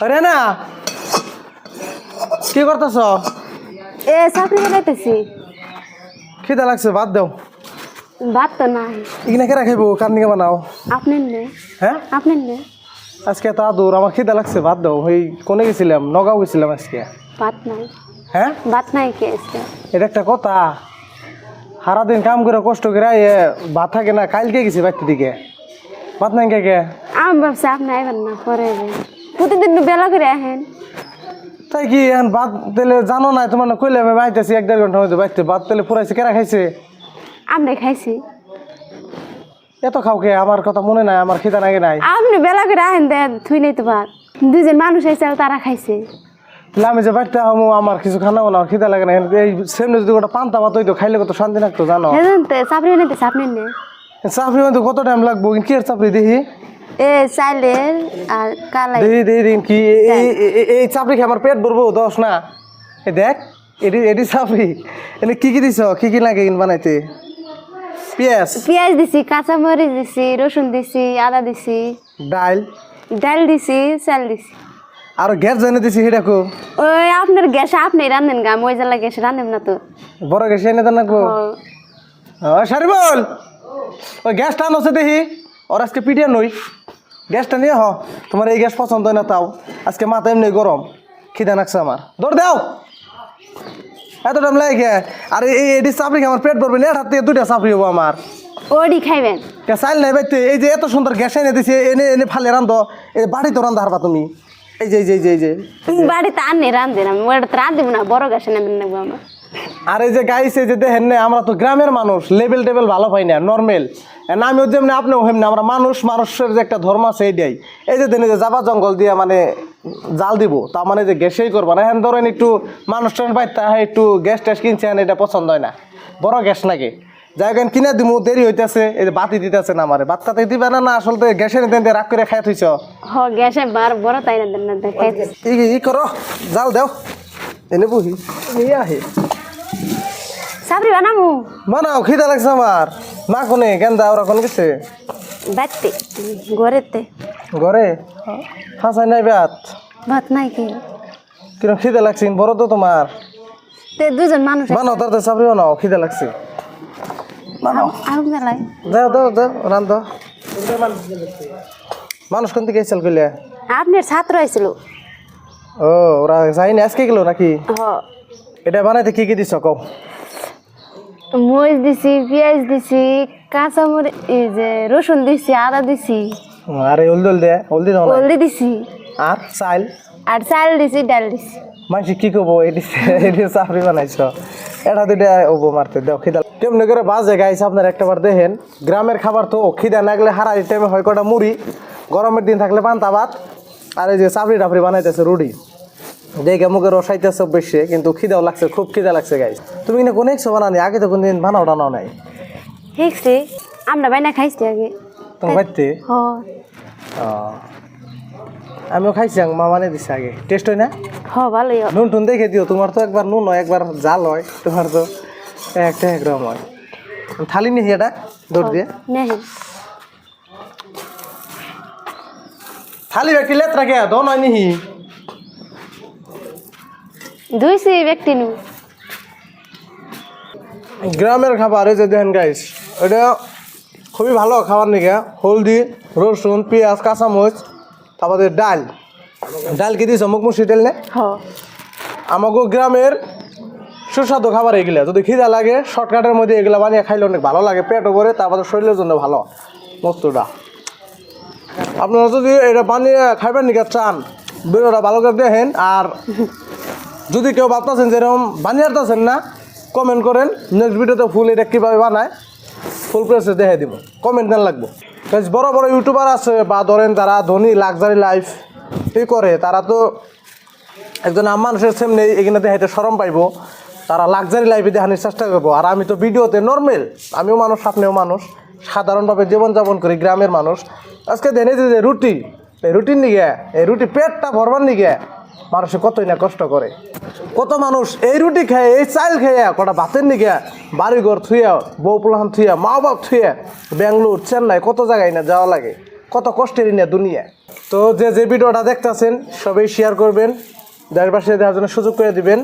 আরে না কি করতেছ? এ চাকরি বানাইতেছি। খিদা লাগছে বাদ দাও। ভাত তো নাই। ইগনা কে রাখাইবো কার নিকে বানাও? আপনি নে। হ্যাঁ? আপনি নে। আজকে তো আদুর আমার খিদা লাগছে বাদ দাও। ওই কোনে গেছিলাম? নগাঁও গেছিলাম আজকে। ভাত নাই। হ্যাঁ? ভাত নাই কে এসে এটা একটা কথা। সারাদিন কাম করে কষ্ট করে এ ভাত থাকে না কালকে গেছি বাড়িতে দিকে? ভাত নাই কে কে? আমি ভাবছি আপনি আইবেন না পরে। প্রতিদিন বেলা করে আহেন। তাই কি এখন ভাত তেলে জানো না তোমার না কইলে আমি বাইতেছি এক দেড় ঘণ্টা হয়তো বাইতে। ভাত তেলে পুরাইছে কেরা খাইছে? আপনি খাইছি। এত খাও কে? আমার কথা মনে নাই আমার খিদা নাগে নাই। আপনি বেলা করে আহেন দেন থুই নাই তো ভাত। দুজন মানুষ আইসে আর তারা খাইছে। তাহলে আমি যে বাড়িতে হমু আমার কিছু খানাও না খিদা লাগে না। এই সেমনি যদি গোটা পান্তা ভাত হইতো খাইলে কত শান্তি লাগতো জানো? হেজন তো চাকরি বানাইতেছে আপনি নে চাপড়ি মধ্যে কত টাইম লাগবো? কি চাপড়ি দেখি? এ চাইলের আর কালাই দেখি দেখি দেখি কি? এই- চাপড়ি খেয়ে আমার পেট ভরবো? দশ না? এ দেখ এটি এটি চাপড়ি। এনে কি কি দিছ? কি কি লাগে কিন বানাইতে? পেঁয়াজ। পেঁয়াজ দিছি কাঁচা মরিচ দিছি রসুন দিছি আদা দিছি। ডাল ডাল দিছি চাল দিছি। আর গ্যাস জানে দিছি সেটা কো ওই আপনার গ্যাস আপনি রান্ধেন গা মই জ্বালা গ্যাস রান্ধেন না তো। বড় গ্যাস এনে দেন রাখব ও, ওই গ্যাসটা আনছে দেখি। ওর আজকে পিটিয়ে নই। গ্যাসটা নিয়ে হ তোমার এই গ্যাস পছন্দ হয় না তাও। আজকে মাথা এমনি গরম। খিদে নাকছে আমার। দৌড় দাও। এত টাইম লাগে? আর এই এটি চাপড়ি আমার পেট ভরবে না? হাত থেকে দুইটা চাপড়ি হব আমার। ওডি খাইবেন। কে চাইল নাই বাইতে এই যে এত সুন্দর গ্যাস এনে দিছে এনে এনে ফালে রান্ধ। এই বাড়িতে রান্ধা হারবা তুমি। এই যে এই যে এই যে বাড়িতে আননি রান্ধেন আমি। ওটা তো না বড় গ্যাসে নেবেন নেব আমার। আর এই যে গাইছে যে দেখেন না আমরা তো গ্রামের মানুষ লেভেল টেবেল ভালো পাই না নর্মেল আমিও যেমনি আপনিও হেমনি আমরা মানুষ মানুষের যে একটা ধর্ম আছে এইটাই। এই যে দিনে যে জাবা জঙ্গল দিয়ে মানে জাল দিব তার মানে যে গ্যাসেই করব না। এখন ধরেন একটু মানুষ টান পাইতে হয় একটু গ্যাস ট্যাস কিনছেন এটা পছন্দ হয় না। বড় গ্যাস নাকি যাই কেন কিনে দিমু দেরি হইতেছে এই যে বাতি দিতেছে না আমারে। বাচ্চাতে দিবে না না আসলে গ্যাসের নিতে রাগ করে খাই থইছ। হ গ্যাসে বার বড় তাই না দেন না দেখাইতে ই ই করো জাল দেও। এনে বুঝি নিয়ে আহে। সাবরি বানামু। বানাও খিদা লাগছে আমার। মা কোনে? গেন্দা ওরা কোন গেছে? বাড়তে ঘরেতে। ঘরে? হাসাই নাই বেত ভাত নাই কি? কিরম খিদে লাগছে? বড় তো তোমার। তে দুজন মানুষ বানাও তার চাপড়ি বানাও খিদে লাগছে। বানাও। আগুন জ্বালাই দাও দাও দাও রান্ধ মানুষ কোন থেকে এসেছিল কইলে? আপনার ছাত্র আইছিল। ও ওরা যাইনি আজকে গেল নাকি? হ। এটা বানাইতে কি কি দিছ কও? মরিচ দিছি পেঁয়াজ দিছি কাঁচা মরিচ এই যে রসুন দিছি আদা দিছি। আরে হলদল দে হলদি দাও হলদি দিছি। আর চাইল? আর চাল দিছি ডাল দিছি। মানুষ কি কব এটি এটি চাপড়ি বানাইছ। এটা দুইটা ওবো মারতে দাও খিদা কেমনে করে বাজে গাইছে আপনার একটাবার দেখেন। গ্রামের খাবার তো খিদা না গেলে হারাই টাইমে হয় কটা মুড়ি গরমের দিন থাকলে পান্তা ভাত আর এই যে চাপড়ি টাপড়ি বানাইতেছে রুটি। দেখে মুখে রসাইতেছে বেশি কিন্তু খিদাও লাগছে খুব খিদা লাগছে গাইস তুমি কিনা কোনো একশো বানানি আগে তো কোনদিন বানাও টানাও নাই। ঠিকছে আমরা বাইনা খাইছি আগে। তোমার বাড়িতে আমিও খাইছি আং, মা মানে দিছে আগে। টেস্ট হয় না? হ ভালোই নুন টুন দেখে দিও তোমার তো একবার নুন হয় একবার জাল হয় তোমার তো একটা একরকম হয়। থালি নিহি এটা দৌড় দিয়ে। থালি ব্যক্তি লেত রাখে দো নয় নিহি। ধুইছি ব্যক্তি নু গ্রামের খাবার এই যে দেখেন গাইস এটা খুবই ভালো খাবার নিকে হলদি রসুন পেঁয়াজ কাঁচামরিচ তারপরে ডাল। ডাল কি দিয়েছ মুখ মুসি ডাল নে? আমাকে গ্রামের সুস্বাদু খাবার এগুলা। যদি খিদা লাগে শর্টকাটের মধ্যে এগুলা বানিয়ে খাইলে অনেক ভালো লাগে পেটও ভরে তারপরে শরীরের জন্য ভালো। মস্তুটা আপনারা যদি এটা বানিয়ে খাইবেন নাকি চান ভিডিওটা ভালো করে দেখেন আর যদি কেউ ভাবতেছেন যেরকম বানিয়ে না কমেন্ট করেন। নেক্সট ভিডিওতে ফুল এটা কীভাবে বানায় ফুল প্রেসে দেখে দিব। কমেন্ট দেন লাগবো। বড় বড় ইউটিউবার আছে, বা ধরেন তারা ধনী লাক্সারি লাইফ এই করে, তারা তো একজন আম মানুষের সামনে এখানে দেখাইতে সরম পাইবো। তারা লাক্সারি লাইফে দেখানোর চেষ্টা করব। আর আমি তো ভিডিওতে নর্মেল আমিও মানুষ, আপনিও মানুষ, সাধারণভাবে জীবনযাপন করি, গ্রামের মানুষ। আজকে দেনে যে রুটি, এই রুটির নিগে, এই রুটি পেটটা ভরবার নিগে। মানুষে কতই না কষ্ট করে। কত মানুষ এই রুটি খেয়ে, এই চাইল খেয়ে, কটা ভাতের নিগে বাড়িঘর থুয়ে, বউ পোলাহান থুয়ে, মা বাপ থুইয়া ব্যাঙ্গালোর, চেন্নাই, কত জায়গায় না যাওয়া লাগে। কত কষ্টের না দুনিয়া। তো যে যে ভিডিওটা দেখতেছেন, সবাই শেয়ার করবেন দেশবাসী দেওয়ার জন্য সুযোগ করে দিবেন।